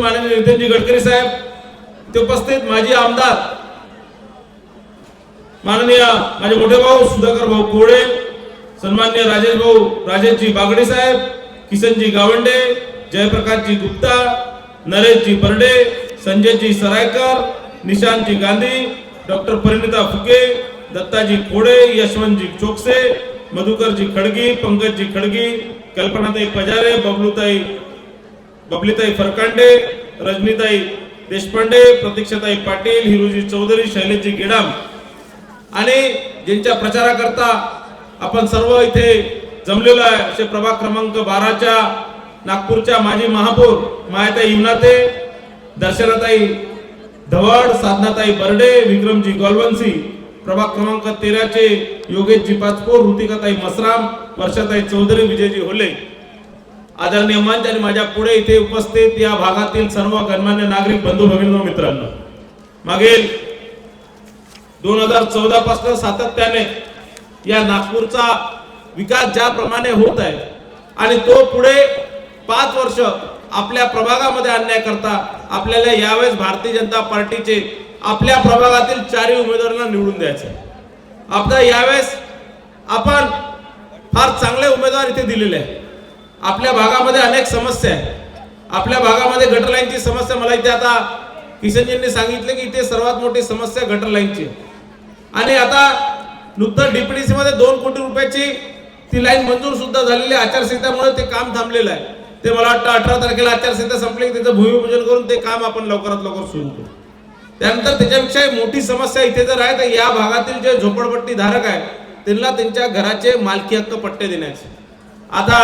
माननीय नितीनजी गडकरी साहेब ते उपस्थित माजी आमदार माननीय माझे मोठे भाऊ सुधाकर भाऊ कोळे सन्मान्य राजेश भाऊ राजेशजी बागडे साहेब किशनजी गावंडे जयप्रकाशजी गुप्ता नरेशजी बर्डे संजयजी सरायकर निशांतजी गांधी डॉक्टर परिणिता फुके दत्ताजी कोडे यशवंतजी चोकसे मधुकरजी खडगी पंकजजी खडगी कल्पनाताई पजारे बबलूताई बबलीताई फरकांडे रजनीताई देशपांडे प्रतीक्षाताई पाटील हिरोजी चौधरी शैलेशजी गेडाम. आणि ज्यांच्या प्रचाराकरता आपण सर्व इथे जमलेलो आहे असे प्रभाग क्रमांक बाराच्या नागपूरच्या माजी महापौर मायाताई इमनाते दर्शनाताई धवड साधनाताई बर्डे विक्रमजी गोलवंशी प्रभाग क्रमांक तेराचे योगेशजी पाचपोर ऋतिकाताई मसराम वर्षाताई चौधरी विजयजी होले. आदरणीय मंच आणि माझ्या पुढे इथे उपस्थित या भागातील सर्व गणमान्य नागरिक बंधू भगिनी मित्रांनो. मागील दोन हजार चौदा पासून सातत्याने या नागपूरचा विकास ज्याप्रमाणे होत आहे आणि तो पुढे पाच वर्ष आपल्या प्रभागामध्ये आणण्याकरता आपल्याला यावेळेस भारतीय जनता पार्टीचे आपल्या प्रभागातील चारही उमेदवारांना निवडून द्यायचे आता यावेळेस आपण फार चांगले उमेदवार इथे दिलेले आहे आपल्या भागामध्ये अनेक समस्या आहेत. आपल्या भागामध्ये गटर लाईनची समस्या मला इथे आता किशनजींनी सांगितले की इथे सर्वात मोठी समस्या गटर लाईनची. आणि आता नुकतं डीपीडीसी मध्ये दोन कोटी रुपयाची ती लाईन मंजूर सुद्धा झालेली आहे. आचारसंहितामुळे ते काम थांबलेलं आहे. ते मला वाटतं अठरा तारखेला आचारसंहिता संपली की त्याचं भूमिपूजन करून ते काम आपण लवकरात लवकर सुरू करू. त्यानंतर त्याच्यापेक्षा मोठी समस्या इथे जर आहे तर या भागातील जे झोपडपट्टी धारक आहे त्यांना त्यांच्या घराचे मालकी हक्क पट्टे देण्याचे. आता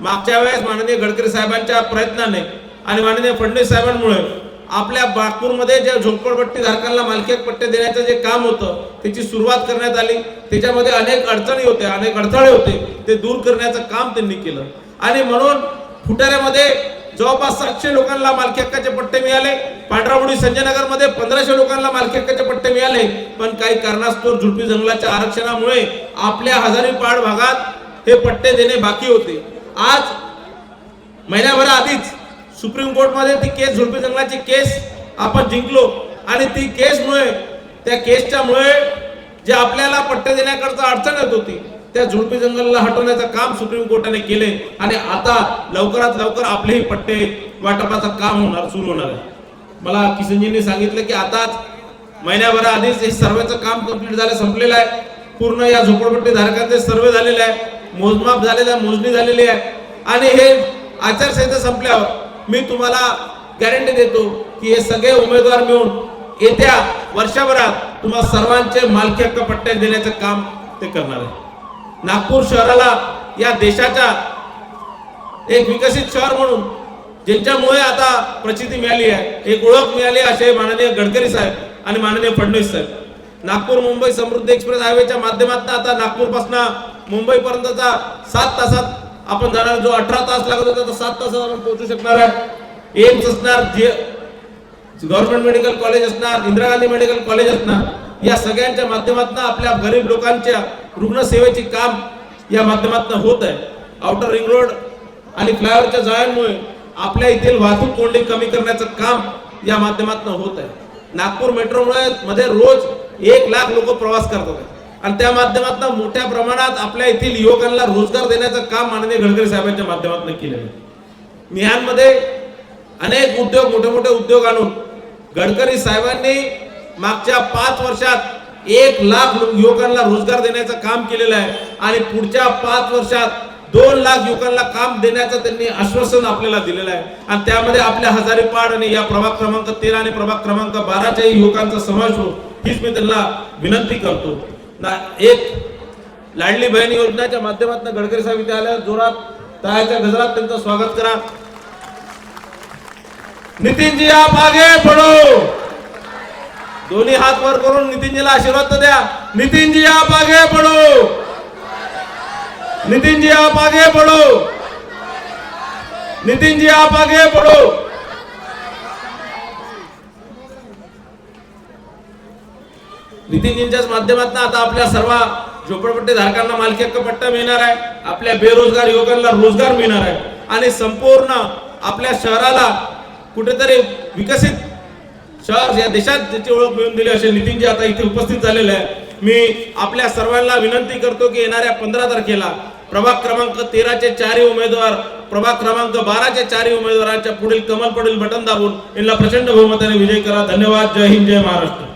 मागच्या वेळेस माननीय गडकरी साहेबांच्या प्रयत्नाने आणि माननीय फडणवीस साहेबांमुळे आपल्या नागपूरमध्ये ज्या झोपडपट्टी धारकांना मालकीत पट्टे देण्याचं जे काम होतं त्याची सुरुवात करण्यात आली. त्याच्यामध्ये अनेक अडचणी होत्या अनेक अडथळे होते ते दूर करण्याचं काम त्यांनी केलं. आणि म्हणून फुटाऱ्यामध्ये जवळपास सातशे लोकांना मालकी हक्काचे पट्टे मिळाले. पांढरावडी संजयनगरमध्ये पंधराशे लोकांना मालकी हक्काचे पट्टे मिळाले. पण काही कारणास्तव झुडपी जंगलाच्या आरक्षणामुळे आपल्या हजारी पाड भागात हे पट्टे देणे बाकी होते. आज महिन्याभरा आधीच सुप्रीम कोर्टमध्ये ती केस झुडपी जंगलाची केस आपण जिंकलो. आणि ती केसमुळे त्या केसच्यामुळे जे आपल्याला पट्टे देण्याकरता अडचण येत होती त्या झुडपी जंगलला हटवण्याचं काम सुप्रीम कोर्टाने केले. आणि आता लवकरात लवकर आपलेही पट्टे वाटपाचं काम होणार सुरू होणार आहे. मला किशनजींनी सांगितलं की आताच महिन्याभरा आधीच हे सर्वेचं काम कंप्लीट झालं संपलेलं आहे. पूर्ण या झोपडपट्टी धारकांचे सर्वे झालेले आहे. मोजमाप झालेलं आहे मोजणी झालेली आहे. आणि हे आचारसंहिता संपल्यावर मी तुम्हाला गॅरंटी देतो की हे सगळे उमेदवार मिळून येत्या वर्षभरात तुम्हाला सर्वांचे मालकी हक्क पट्टे देण्याचं काम ते करणार आहे. नागपूर शहराला या देशाच्या एक विकसित शहर म्हणून ज्यांच्यामुळे आता प्रचिती मिळाली आहे एक ओळख मिळाली असे माननीय गडकरी साहेब आणि माननीय फडणवीस साहेब. नागपूर मुंबई समृद्धी एक्सप्रेस हायवेच्या माध्यमातून आता नागपूरपासून मुंबईपर्यंतचा मुंबई पर्यंतचा सात तासात आपण जाणार जो अठरा तास लागत होता तो सात तासात आपण पोहोचू शकणार आहे. एम्स असणार जे गव्हर्नमेंट मेडिकल कॉलेज असणार इंदिरा गांधी मेडिकल कॉलेज असणार या सगळ्यांच्या माध्यमातून आपल्या गरीब लोकांच्या रुग्णसेवेचे काम या माध्यमातून होत आहे. आउटर रिंग रोड आणि फ्लायओव्हरच्या जाळ्यांमुळे आपल्या येथील वाहतूक कोंडी कमी करण्याचं काम या माध्यमातून होत आहे. नागपूर मेट्रोमुळे मध्ये रोज एक लाख लोक प्रवास करतात. आहे. आणि त्या माध्यमातून मोठ्या प्रमाणात आपल्या येथील युवकांना रोजगार देण्याचं काम माननीय गडकरी साहेबांच्या माध्यमातून केलेलं आहे. मिहानमध्ये अनेक उद्योग मोठे मोठे उद्योग आणून गडकरी साहेबांनी मागच्या पाच वर्षात एक लाख युवकांना रोजगार देण्याचं काम केलेलं आहे आणि पुढच्या पाच वर्षात दोन लाख युवकांना काम देण्याचं त्यांनी आश्वासन आपल्याला दिलेलं आहे. आणि त्यामध्ये आपल्या हजारीपाड आणि या प्रभाग क्रमांक तेरा आणि प्रभाग क्रमांक बाराच्याही युवकांचा समावेश हो हीच मी त्यांना विनंती करतो. ना एक लाडली बहीण योजनेच्या माध्यमातून गडकरी साहेब इथे आल्या जोरात तळ्याच्या गजरात त्यांचं स्वागत करा. नितीनजी आप आगे पडू. दोन्ही हात वर करून नितीनजीला आशीर्वाद तर द्या. नितीनजी आप आगे बढ़ो नितीनजी आप आगे बढ़ो नितीनजी आप आगे पडू. नितीनजींच्याच माध्यमातून आता आपल्या सर्व झोपडपट्टी धारकांना मालकी हक्क पट्टा मिळणार आहे. आपल्या बेरोजगार युवकांना रोजगार मिळणार आहे. आणि संपूर्ण आपल्या शहराला कुठेतरी विकसित शहर या देशात त्याची ओळख मिळून दिली असे नितीनजी आता इथे उपस्थित झालेले आहे मी आपल्या सर्वांना विनंती करतो की येणाऱ्या पंधरा तारखेला प्रभाग क्रमांक तेराचे चारही उमेदवार प्रभाग क्रमांक बाराचे चारही उमेदवारांच्या पुढील कमल पुढील बटन दाबून यांना प्रचंड बहुमताने विजय करा. धन्यवाद. जय हिंद जय महाराष्ट्र.